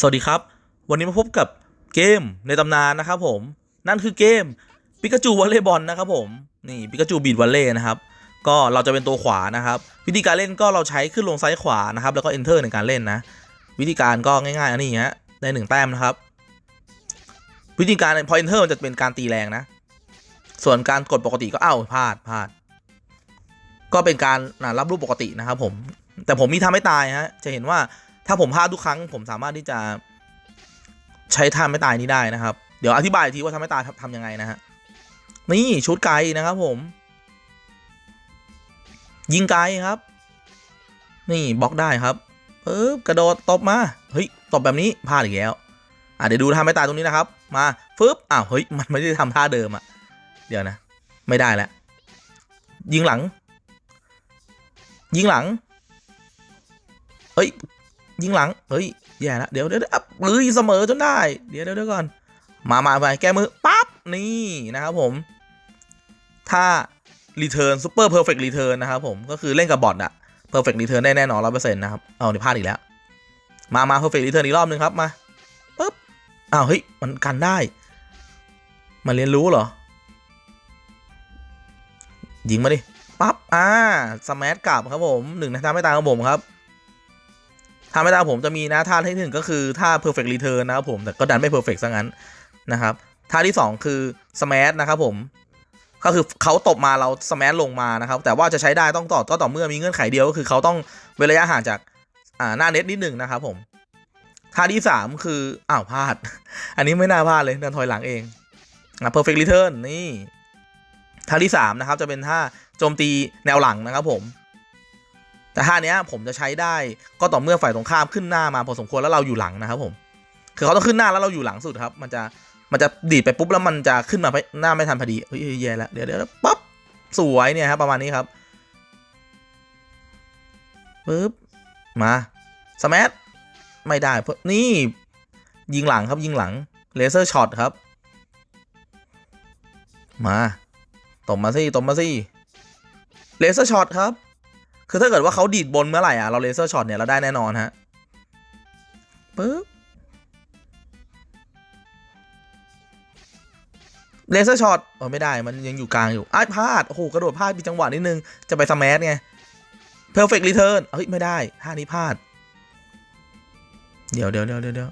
สวัสดีครับ วันนี้มาพบกับเกมในตำนานนะครับผม นั่นคือเกมปิกาจูวอลเลย์บอลนะครับผม นี่ปิกาจูบีดวอลเล่นะครับ ก็เราจะเป็นตัวขวานะครับ วิธีการเล่นก็เราใช้ขึ้นลงซ้ายขวานะครับ แล้วก็ enter ในการเล่นนะ วิธีการก็ง่ายๆอันนี้ฮะได้หนึ่งแต้มนะครับ วิธีการพอ enter มันจะเป็นการตีแรงนะ ส่วนการกดปกติก็เอ้าพลาดพลาด ก็เป็นการรับรูปปกตินะครับผม แต่ผมมีทำไม่ตายฮะ จะเห็นว่า ถ้าผมพลาดทุกครั้ง ผมสามารถที่จะใช้ท่าไม่ตายนี้ได้นะครับ เดี๋ยวอธิบายทีว่าทำไม่ตายทำทำยังไงนะฮะนี่ชุดไกลนะครับผม ยิงไกลครับ นี่บล็อกได้ครับปึ๊บกระโดดตบมาเฮ้ยตบแบบนี้พลาดอีกแล้วอะเดี๋ยวดูท่าไม่ตายตรงนี้นะครับ มาฟึบอ้าวเฮ้ยมันไม่ได้ทำท่าเดิมอะเดี๋ยวนะ ไม่ได้แล้วยิงหลัง ยิงหลังเฮ้ย ยิงหลัง เฮ้ย แย่ละเดี๋ยวเดี๋ยวเอะเฮ้ยเสมอจนได้ เดี๋ยวเดี๋ยวก่อน มามาไปแก้มือ ปั๊บ นี่นะครับผม ถ้า return super perfect return นนะครับผม ก็คือเล่นกับบอทอะ perfect return ได้แน่นอนร้อยเปอร์เซ็นต์นะครับ เอาในพลาดอีกแล้ว มามา perfect return อีกรอบนึงครับ มาปึ๊บ อ้าว เฮ้ย มันกันได้ มันเรียนรู้เหรอ ยิงมาดิ ปั๊บ อ่า สมักลับครับผมหนึ่งในท่าไม่ตายของผมครับ ท่าไม่ตายของผมจะมีนะท่าที่หนึ่งก็คือท่า perfect return นะครับผมแต่ก็ดันไม่ perfect ซะงั้นนะครับท่าที่สองคือ smash นะครับผมก็คือเขาตบมาเรา smash ลงมานะครับ แต่ว่าจะใช้ได้ต้องต่อก็ต่อเมื่อมีเงื่อนไขเดียวก็คือเขาต้องเว้นระยะห่างจากอ่าหน้าเน็ตนิดหนึ่งนะครับผมท่าที่สามคืออ้าวพลาด อันนี้ไม่น่าพลาดเลยเดินถอยหลังเองอะ perfect return นี่ท่าที่สามนะครับจะเป็นท่าโจมตีแนวหลังนะครับผม แต่ท่าเนี้ยผมจะใช้ได้ก็ต่อเมื่อฝ่ายตรงข้ามขึ้นหน้ามาพอสมควรแล้วเราอยู่หลังนะครับผมคือเขาต้องขึ้นหน้าแล้วเราอยู่หลังสุดครับ มันจะมันจะดีดไปปุ๊บแล้วมันจะขึ้นมาหน้าไม่ทันพอดีเฮ้ยแย่แล้วเดี๋ยวเดี๋ยวปั๊บสวยเนี่ยครับประมาณนี้ครับปึ๊บมาสมัทไม่ได้เพราะนี่ยิงหลังครับยิงหลังเลเซอร์ช็อตครับ มาตบมาสิตบมาสิเลเซอร์ช็อตครับ คือถ้าเกิดว่าเขาดีดบนเมื่อไหร่อะเราเลเซอร์ช็อตเนี่ยเราได้แน่นอนฮะปึ๊บเลเซอร์ช็อตโอ้ไม่ได้มันยังอยู่กลางอยู่อ้ายพลาดโอ้โหกระโดดพลาดมีจังหวะนิดนึง จะไปสมัไงเพอร์เฟกต์รีเทิร์นเฮ้ยไม่ได้ท่านี้พลาดเดี๋ยวเดี๋ยวเดี๋ยวเดี๋ยวเดี๋ยว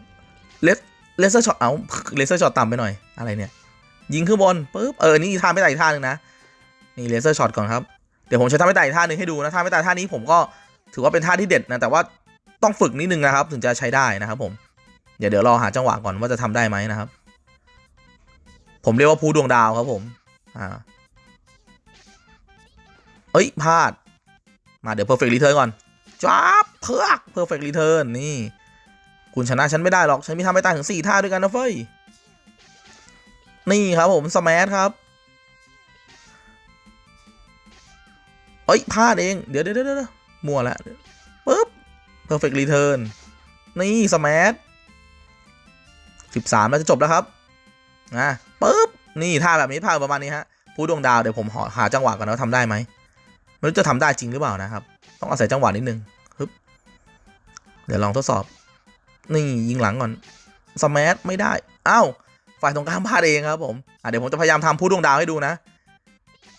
เลสเลเซอร์ช็อตเอาเลเซอร์ช็อตต่ำไปหน่อยอะไรเนี่ย ยิงขึ้นบนปุ๊บเออนี่ท่าไม่ตายอีกท่าหนึ่งนะนี่เลเซอร์ช็อตก่อนครับ เดี๋ยวผมใช้ท่าไม่ตายอีกท่าหนึ่งให้ดูนะท่าไม่ตายท่านี้ผมก็ถือว่าเป็นท่าที่เด็ดนะแต่ว่าต้องฝึกนิดนึงนะครับถึงจะใช้ได้นะครับผมเดี๋ยวเดี๋ยวรอหาจังหวะก่อนว่าจะทำได้ไหมนะครับ ผมเรียกว่าภูดวงดาวครับผมอ่าเอ้ยพลาด มาเดี๋ยว perfect return ก่อนจ้าบเพือก perfect return นี่ คุณชนะฉันไม่ได้หรอก ฉันมีท่าไม่ตายถึงสี่ท่าด้วยกันนะเฟ้ย นี่ครับผมสมัทครับ เอ้ยพลาดเอง เดี๋ยวเดี๋ยวเดี๋ยวมั่วละปึ๊บ perfect return นี่สมัทสิบสามแล้วจะจบแล้วครับนะปึ๊บ นี่ท่าแบบนี้ท่าประมาณนี้ฮะ ผู้ดวงดาวเดี๋ยวผมหาหาจังหวะก่อนนะว่าทำได้ไหมไม่รู้จะทำได้จริงหรือเปล่านะครับ ต้องอาศัยจังหวะนิดนึงฮึบเดี๋ยวลองทดสอบ นี่ยิงหลังก่อนสมัทไม่ได้ อ้าวฝ่ายตรงข้ามพลาดเองครับผมอะเดี๋ยวผมจะพยายามทำผู้ดวงดาวให้ดูนะ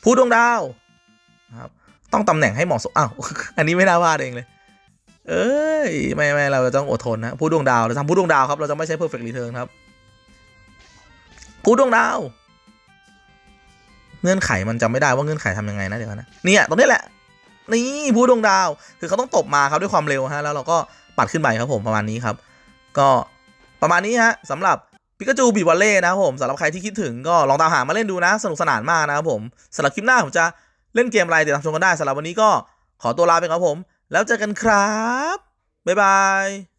ผู้ดวงดาวครับ ต้องตำแหน่งให้เหมาะสมอ้าวอันนี้ไม่น่าพลาดเองเลย เอ้ยไม่ไม่เราจะต้องอดทนนะผู้ดวงดาวเราทำผู้ดวงดาวครับเราจะไม่ใช้ perfect return ครับผู้ดวงดาว เงื่อนไขมันจำไม่ได้ว่าเงื่อนไขทำยังไงนะเดี๋ยวนะเนี่ยตรงนี้แหละนี่ผู้ดวงดาว คือเขาต้องตบมาครับด้วยความเร็วฮะ แล้วเราก็ปัดขึ้นไปครับผมประมาณนี้ครับ ก็ประมาณนี้ฮะสำหรับปิกาจูบีวอลเล่นะครับผมสำหรับใครที่คิดถึงก็ลองตามหามาเล่นดูนะ สนุกสนานมากนะครับผมสำหรับคลิปหน้าผมจะ เล่นเกมอะไรติดตามชมกันได้สำหรับวันนี้ก็ขอตัวลาไปครับผม แล้วเจอกันครับ บ๊ายบาย